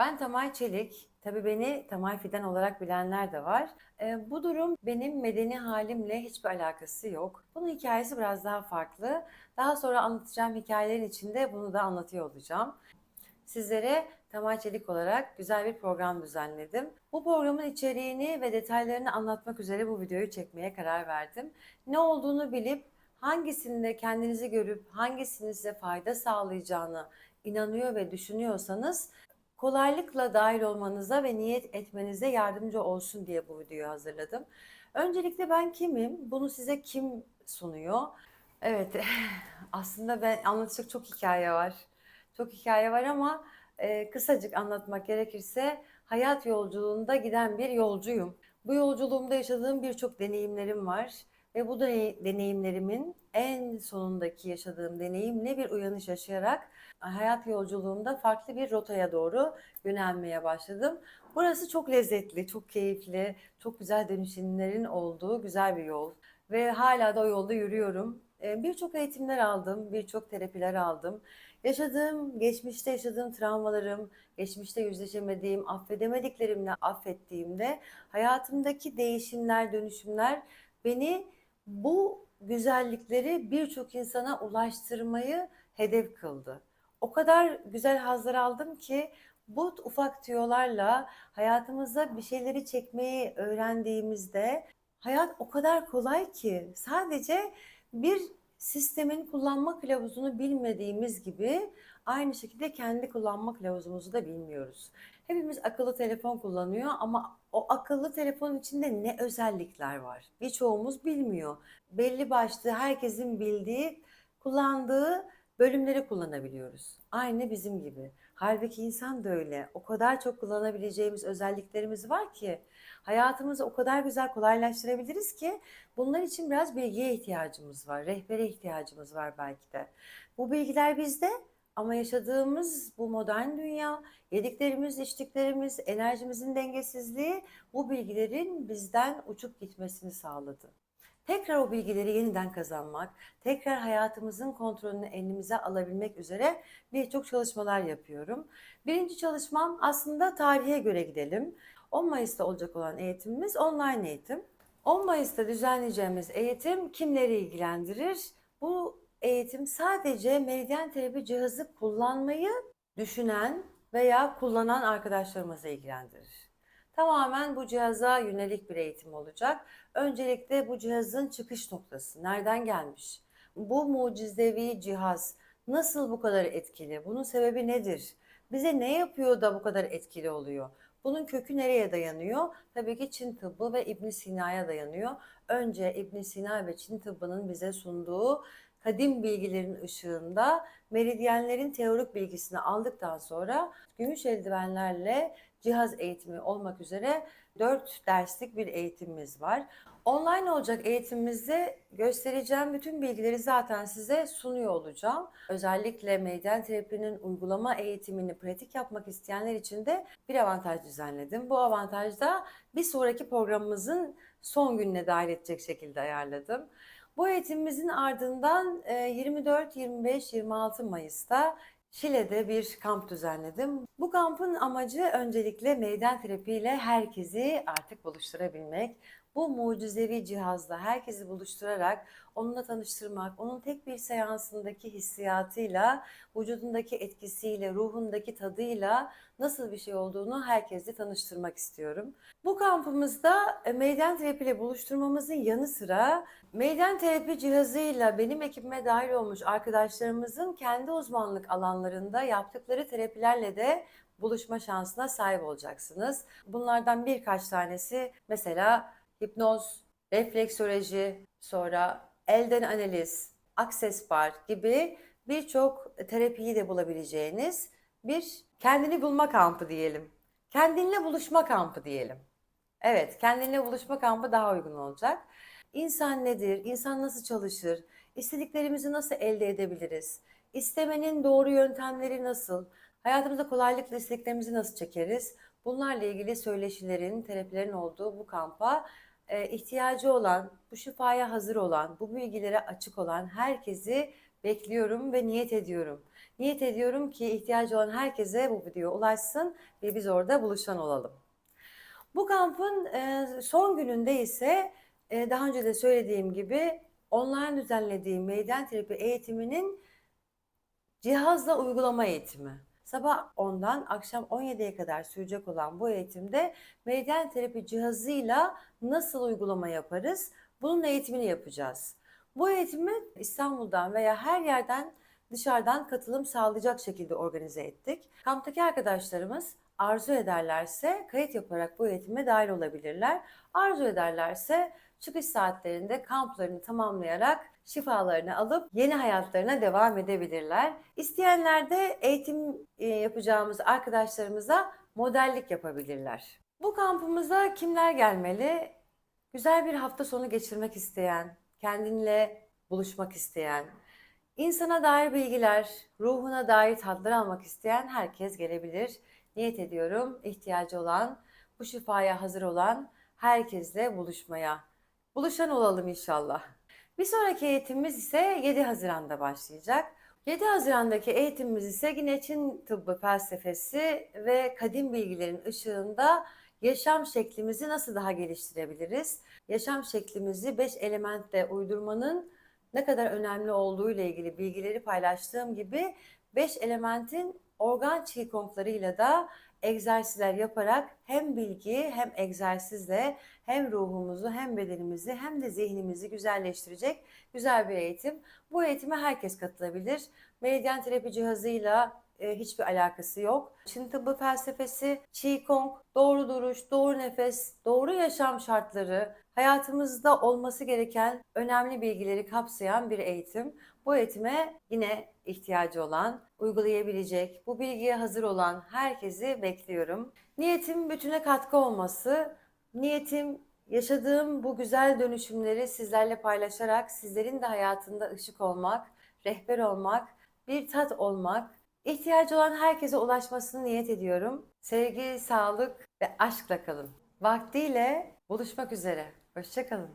Ben Tamay Çelik. Tabii beni Tamay Fidan olarak bilenler de var. Ee, bu durum benim medeni halimle hiçbir alakası yok. Bunun hikayesi biraz daha farklı. Daha sonra anlatacağım hikayelerin içinde bunu da anlatıyor olacağım. Sizlere Tamay Çelik olarak güzel bir program düzenledim. Bu programın içeriğini ve detaylarını anlatmak üzere bu videoyu çekmeye karar verdim. Ne olduğunu bilip hangisinde kendinizi görüp hangisinin size fayda sağlayacağını inanıyor ve düşünüyorsanız kolaylıkla dahil olmanıza ve niyet etmenize yardımcı olsun diye bu videoyu hazırladım. Öncelikle ben kimim? Bunu size kim sunuyor? Evet, aslında ben anlatacak çok hikaye var. Çok hikaye var ama e, kısacık anlatmak gerekirse hayat yolculuğunda giden bir yolcuyum. Bu yolculuğumda yaşadığım birçok deneyimlerim var ve bu deney- deneyimlerimin en sonundaki yaşadığım deneyimle bir uyanış yaşayarak hayat yolculuğumda farklı bir rotaya doğru yönelmeye başladım. Burası çok lezzetli, çok keyifli, çok güzel dönüşümlerin olduğu güzel bir yol ve hala da o yolda yürüyorum. Ee, Birçok eğitimler aldım, birçok terapiler aldım. Yaşadığım, geçmişte yaşadığım travmalarım, geçmişte yüzleşemediğim, affedemediklerimle affettiğimde hayatımdaki değişimler, dönüşümler beni bu güzellikleri birçok insana ulaştırmayı hedef kıldı. O kadar güzel hazlar aldım ki bu ufak tüyolarla hayatımızda bir şeyleri çekmeyi öğrendiğimizde hayat o kadar kolay ki sadece bir sistemin kullanma kılavuzunu bilmediğimiz gibi aynı şekilde kendi kullanma kılavuzumuzu da bilmiyoruz. Hepimiz akıllı telefon kullanıyor ama o akıllı telefonun içinde ne özellikler var? Birçoğumuz bilmiyor. Belli başlı herkesin bildiği, kullandığı bölümleri kullanabiliyoruz. Aynı bizim gibi. Halbuki insan da öyle. O kadar çok kullanabileceğimiz özelliklerimiz var ki hayatımızı o kadar güzel kolaylaştırabiliriz ki bunlar için biraz bilgiye ihtiyacımız var. Rehbere ihtiyacımız var belki de. Bu bilgiler bizde ama yaşadığımız bu modern dünya, yediklerimiz, içtiklerimiz, enerjimizin dengesizliği bu bilgilerin bizden uçup gitmesini sağladı. Tekrar o bilgileri yeniden kazanmak, tekrar hayatımızın kontrolünü elimize alabilmek üzere birçok çalışmalar yapıyorum. Birinci çalışmam aslında tarihe göre gidelim. 10 Mayıs'ta olacak olan eğitimimiz online eğitim. 10 Mayıs'ta düzenleyeceğimiz eğitim kimleri ilgilendirir? Bu eğitim sadece meridyen terapi cihazı kullanmayı düşünen veya kullanan arkadaşlarımızı ilgilendirir. Tamamen bu cihaza yönelik bir eğitim olacak. Öncelikle bu cihazın çıkış noktası, nereden gelmiş? Bu mucizevi cihaz nasıl bu kadar etkili? Bunun sebebi nedir? Bize ne yapıyor da bu kadar etkili oluyor? Bunun kökü nereye dayanıyor? Tabii ki Çin tıbbı ve İbn Sina'ya dayanıyor. Önce İbn Sina ve Çin tıbbının bize sunduğu kadim bilgilerin ışığında meridyenlerin teorik bilgisini aldıktan sonra gümüş eldivenlerle cihaz eğitimi olmak üzere 4 derslik bir eğitimimiz var. Online olacak eğitimimizde göstereceğim bütün bilgileri zaten size sunuyor olacağım. Özellikle meridyen terapinin uygulama eğitimini pratik yapmak isteyenler için de bir avantaj düzenledim. Bu avantaj da bir sonraki programımızın son gününe dahil edecek şekilde ayarladım. Bu eğitimimizin ardından e, 24, 25, 26 Mayıs'ta Şile'de bir kamp düzenledim. Bu kampın amacı öncelikle meydan terapiyle herkesi artık buluşturabilmek. Bu mucizevi cihazla herkesi buluşturarak onunla tanıştırmak, onun tek bir seansındaki hissiyatıyla, vücudundaki etkisiyle, ruhundaki tadıyla nasıl bir şey olduğunu herkesle tanıştırmak istiyorum. Bu kampımızda e, meydan terapiyle buluşturmamızın yanı sıra meydan terapi cihazıyla benim ekibime dahil olmuş arkadaşlarımızın kendi uzmanlık alanlarında yaptıkları terapilerle de buluşma şansına sahip olacaksınız. Bunlardan birkaç tanesi mesela hipnoz, refleksoloji, sonra elden analiz, access bar gibi birçok terapiyi de bulabileceğiniz bir kendini bulma kampı diyelim. Kendinle buluşma kampı diyelim. Evet, kendinle buluşma kampı daha uygun olacak. İnsan nedir? İnsan nasıl çalışır? İstediklerimizi nasıl elde edebiliriz? İstemenin doğru yöntemleri nasıl? Hayatımızda kolaylıkla istediklerimizi nasıl çekeriz? Bunlarla ilgili söyleşilerin, terapilerin olduğu bu kampa e, ihtiyacı olan, bu şifaya hazır olan, bu bilgilere açık olan herkesi bekliyorum ve niyet ediyorum. Niyet ediyorum ki ihtiyacı olan herkese bu video ulaşsın ve biz orada buluşan olalım. Bu kampın e, son gününde ise e, daha önce de söylediğim gibi online düzenlediğim meydan terapi eğitiminin cihazla uygulama eğitimi. Sabah 10'dan akşam 17'ye kadar sürecek olan bu eğitimde meydan terapi cihazıyla nasıl uygulama yaparız? Bunun eğitimini yapacağız. Bu eğitimi İstanbul'dan veya her yerden dışarıdan katılım sağlayacak şekilde organize ettik. Kamptaki arkadaşlarımız arzu ederlerse kayıt yaparak bu eğitime dahil olabilirler. Arzu ederlerse çıkış saatlerinde kamplarını tamamlayarak şifalarını alıp yeni hayatlarına devam edebilirler. İsteyenler de eğitim e, yapacağımız arkadaşlarımıza modellik yapabilirler. Bu kampımıza kimler gelmeli? Güzel bir hafta sonu geçirmek isteyen, kendinle buluşmak isteyen, insana dair bilgiler, ruhuna dair tatlar almak isteyen herkes gelebilir. Niyet ediyorum ihtiyacı olan, bu şifaya hazır olan herkesle buluşmaya. Buluşan olalım inşallah. Bir sonraki eğitimimiz ise 7 Haziran'da başlayacak. 7 Haziran'daki eğitimimiz ise yine Çin tıbbı felsefesi ve kadim bilgilerin ışığında yaşam şeklimizi nasıl daha geliştirebiliriz? Yaşam şeklimizi 5 elementle uydurmanın ne kadar önemli olduğu ile ilgili bilgileri paylaştığım gibi 5 elementin organ çiğkonglarıyla da egzersizler yaparak hem bilgi hem egzersizle hem ruhumuzu hem bedenimizi hem de zihnimizi güzelleştirecek güzel bir eğitim. Bu eğitime herkes katılabilir. Meridyen terapi cihazıyla e, hiçbir alakası yok. Çin tıbbı felsefesi, Qigong, doğru duruş, doğru nefes, doğru yaşam şartları, hayatımızda olması gereken önemli bilgileri kapsayan bir eğitim. Bu eğitime yine ihtiyacı olan, uygulayabilecek, bu bilgiye hazır olan herkesi bekliyorum. Niyetim bütüne katkı olması, niyetim yaşadığım bu güzel dönüşümleri sizlerle paylaşarak sizlerin de hayatında ışık olmak, rehber olmak, bir tat olmak, ihtiyacı olan herkese ulaşmasını niyet ediyorum. Sevgi, sağlık ve aşkla kalın. Vaktiyle buluşmak üzere. Hoşçakalın.